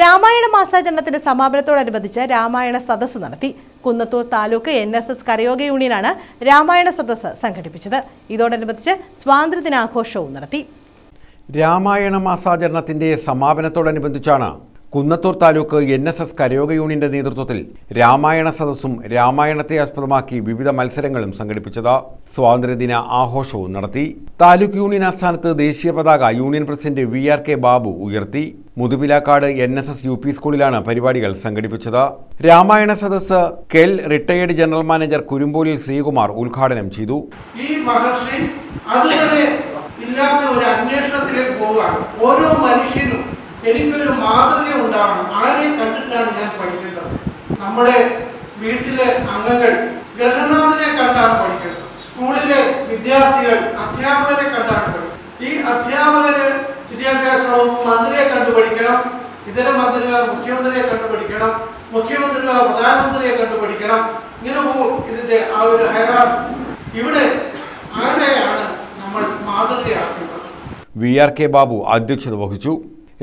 രാമായണ മാസാചരണത്തിന്റെ സമാപനത്തോടനുബന്ധിച്ച് രാമായണ സദസ്സ് നടത്തി. Kunnathur taluk N S S കരയോഗ യൂണിയനാണ് രാമായണ സദസ്സ് സംഘടിപ്പിച്ചത്. ഇതോടനുബന്ധിച്ച് സ്വാതന്ത്ര്യദിനാഘോഷവും നടത്തി. രാമായണ മാസാചരണത്തിന്റെ സമാപനത്തോടനുബന്ധിച്ചാണ് Kunnathur taluk N S S കരയോഗ യൂണിയന്റെ നേതൃത്വത്തിൽ രാമായണ സദസ്സും രാമായണത്തെ ആസ്പദമാക്കി വിവിധ മത്സരങ്ങളും സംഘടിപ്പിച്ചത് സ്വാതന്ത്ര്യദിന ആഘോഷവും നടത്തി. താലൂക്ക് യൂണിയൻ ആസ്ഥാനത്ത് ദേശീയ പതാക union president V R K Babu ഉയർത്തി. Muthupilakkad N S S U P സ്കൂളിലാണ് പരിപാടികൾ സംഘടിപ്പിച്ചത്. രാമായണ സദസ് KEL retired general manager Kurumbolil Sreekumar ഉദ്ഘാടനം ചെയ്തു. ഈ ഇല്ലാത്ത ഒരു അന്വേഷണത്തിലേക്ക് പോവുകയാണ്. ഓരോ മനുഷ്യനും എനിക്കൊരു മാതൃക ഉണ്ടാവണം. ആരെ കണ്ടിട്ടാണ് ഞാൻ പഠിക്കേണ്ടത്? നമ്മുടെ വീട്ടിലെ അംഗങ്ങൾ ഗ്രഹനാഥനെ കണ്ടാണ് പഠിക്കേണ്ടത്. സ്കൂളിലെ വിദ്യാർത്ഥികൾ അധ്യാപകരെ കണ്ടാണ് പഠിക്കുന്നത് ഈ അധ്യാപകര് വിദ്യാഭ്യാസ വകുപ്പ് മന്ത്രിയെ കണ്ടു പഠിക്കണം. ഇതര മന്ത്രിമാർ മുഖ്യമന്ത്രിയെ കണ്ടു പഠിക്കണം. മുഖ്യമന്ത്രിമാർ പ്രധാനമന്ത്രിയെ കണ്ടു പഠിക്കണം. ഇങ്ങനെ പോകും ഇതിന്റെ ആ ഒരു ഹൈറാർ ഇവിടെ ആരെയാണ് നമ്മൾ മാതൃകയാക്കേണ്ടത്? വി ആർ കെ ബാബു അധ്യക്ഷത വഹിച്ചു.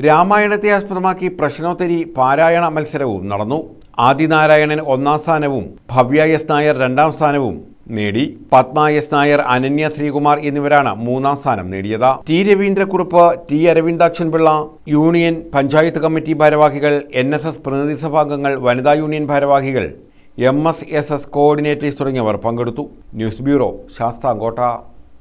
രാമായണത്തെ ആസ്പദമാക്കി പ്രശ്നോത്തരി പാരായണ മത്സരവും നടന്നു. ആദിനാരായണൻ ഒന്നാം സ്ഥാനവും ഭവ്യ എസ് നായർ രണ്ടാം സ്ഥാനവും നേടി. പത്മ എസ് നായർ അനന്യ ശ്രീകുമാർ എന്നിവരാണ് മൂന്നാം സ്ഥാനം നേടിയത്. T Raveendrakurup T Aravindakshan Pillai union panchayat committee ഭാരവാഹികൾ എൻ എസ് എസ് പ്രതിനിധി സഭാംഗങ്ങൾ വനിതാ യൂണിയൻ ഭാരവാഹികൾ M S S S coordinators തുടങ്ങിയവർ പങ്കെടുത്തു. News bureau Sasthamcotta.